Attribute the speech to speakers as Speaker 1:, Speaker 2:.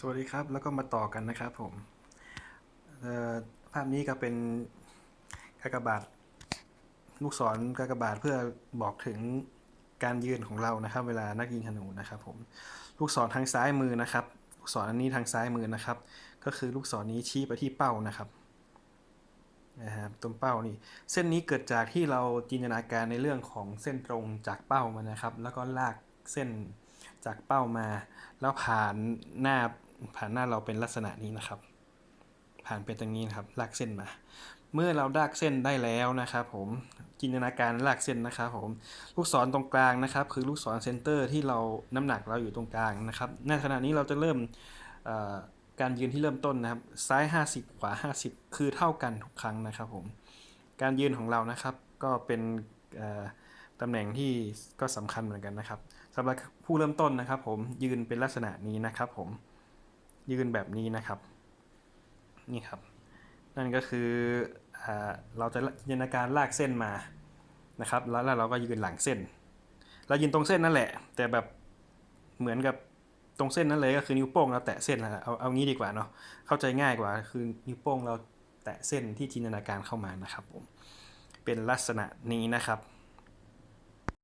Speaker 1: สวัสดีครับ แล้วก็มาต่อกันนะครับผมภาพนี้ก็เป็นกากบาทลูกศรกากบาทเพื่อบอกถึงการยืนของเรานะครับ เวลานักยิงธนูนะครับผมลูกศรทางซ้ายมือนะครับ ลูกศรอันนี้ทางซ้ายมือนะครับ ก็คือลูกศรนี้ชี้ไปที่เป้านะครับนะครับตรงเป้านี่ เส้นนี้เกิดจากที่เราจินตนาการในเรื่องของเส้นตรงจากเป้ามานะครับ แล้วก็ลากเส้นจากเป้ามา แล้วผ่านหน้า ผ่านหน้าเราเป็นลักษณะนี้นะครับ ผ่านเป็นตรงนี้นะครับ ลากเส้นมา เมื่อเราลากเส้นได้แล้วนะครับ ผมจินตนาการลากเส้นนะครับ ผมลูกศรตรงกลางนะครับ คือลูกศรเซนเตอร์ที่เราน้ำหนักเราอยู่ตรงกลางนะครับในขณะนี้เราจะเริ่มการยืนที่เริ่มต้นนะครับ ซ้าย 50 ขวา 50 คือเท่ากันทุกครั้งนะครับผมการยืนของเรานะครับ ก็เป็นตำแหน่งที่ก็สำคัญเหมือนกันนะครับสำหรับผู้เริ่มต้นนะครับ ผมยืนเป็นลักษณะนี้นะครับผม ยืนแบบนี้นะครับ นี่ครับ นั่นก็คืออเราจะจินตนาการลากเส้นมานะครับ แล้วเราก็ยืนหลังเส้น เรายืนตรงเส้นนั่นแหละ แต่แบบเหมือนกับตรงเส้นนั้นเลยก็คือนิ้วโป้งเราแตะเส้นนะเอาเอางี้ดีกว่าเนาะเข้าใจง่ายกว่าคือนิ้วโป้งเราแตะเส้นที่จินตนาการเข้ามานะครับผมเป็นลักษณะนี้นะครับ